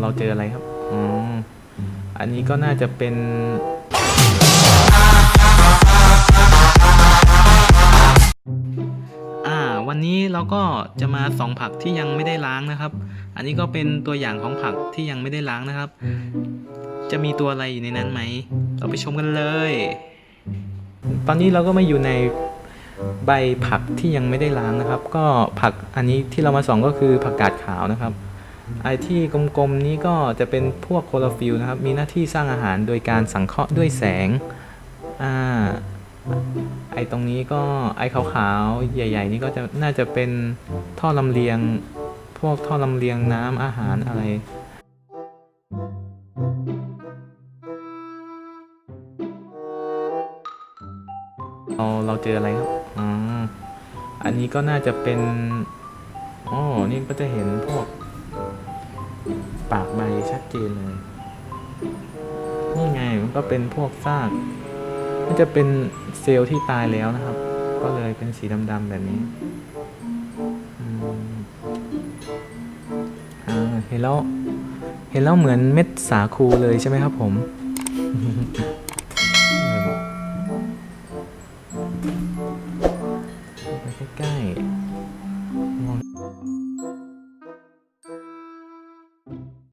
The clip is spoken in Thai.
เราเจออะไรครับอ๋ออันนี้ก็น่าจะเป็นอ่าวันนี้เราก็จะมาส่องผักที่ยังไม่ได้ล้างนะครับ อันนี้ก็เป็นตัวอย่างของผักที่ยังไม่ได้ล้างนะครับ จะมีตัวอะไรอยู่ในนั้นไหม เราไปชมกันเลย ตอนนี้เราก็มาอยู่ในใบผักที่ยังไม่ได้ล้างนะครับ ก็ผักอันนี้ที่เรามาส่องก็คือผักกาดขาวนะครับ ไอที่กลมๆนี้ก็จะเป็นพวกโคลอฟิลนะครับ มีหน้าที่สร้างอาหารโดยการสังเคราะห์ด้วยแสงอ่าไอตรงนี้ก็ไอขาวๆ ใหญ่ ๆ นี่ก็จะน่าจะเป็นท่อลำเลียง พวกท่อลำเลียงน้ำอาหารอะไรเราเราเจออะไรครับอ๋ออันนี้ก็น่าจะเป็น อ๋อ นี่ก็จะเห็นพวก ปากใบชัดเจนเลย นี่ไงมันก็เป็นพวกซากมันจะเป็นเซลล์ที่ตายแล้วนะครับ ก็เลยเป็นสีดำๆแบบนี้เห็นแล้ว เห็นแล้วเหมือนเม็ดสาคูเลยใช่ไหมครับผมไปใกล้ๆมอง